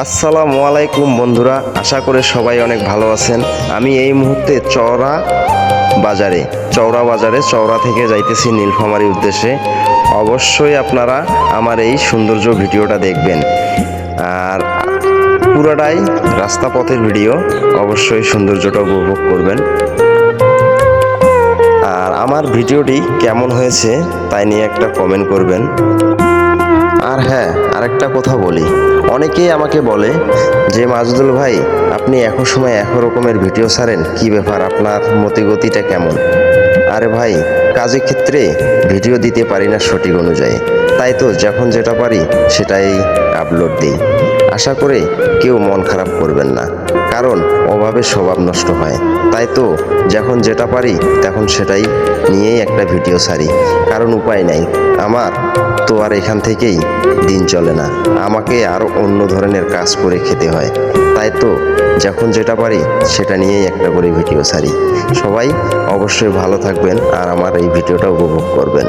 আসসালামু আলাইকুম, বন্ধুরা। আশা করে সবাই অনেক ভালো আছেন। আমি এই মুহূর্তে চওড়া বাজারে চওড়া বাজারে, চওড়া থেকে যাইতেছি নীলফামারী উদ্দেশ্যে। অবশ্যই আপনারা আমার এই সৌন্দর্য ভিডিওটা দেখবেন। আর পুরোটাই রাস্তা পথের ভিডিও, অবশ্যই সৌন্দর্যটা উপভোগ করবেন। আর আমার ভিডিওটি কেমন হয়েছে তাই নিয়ে একটা কমেন্ট করবেন। আর হ্যাঁ আরেকটা কথা বলি। অনেকেই আমাকে বলে যে, মাজুদুল ভাই, আপনি এখন সময় এক রকমের ভিডিও ছাড়েন, কি ব্যাপার? আপনার মতিগতিটা কেমন? আরে ভাই কাজের ক্ষেত্রে ভিডিও দিতে পারি না সঠিক অনুযায়ী। তাই তো যখন যেটা পারি, সেটাই আপলোড দিই। আশা করে কেউ মন খারাপ করবেন না। কারণ অভাবে স্বভাব নষ্ট হয়। তাই তো, যখন যেটা পারি, তখন সেটাই নিয়েই একটা ভিডিও ছাড়ি। কারণ উপায় নাই। আমার তো আর এখান থেকেই দিন চলে না। আমাকে আরও অন্য ধরনের কাজ করে খেতে হয়। তাই তো, যখন যেটা পারি, সেটা নিয়েই একটা করে ভিডিও ছাড়ি। সবাই অবশ্যই ভালো থাকবেন আর আমার এই ভিডিওটা উপভোগ করবেন।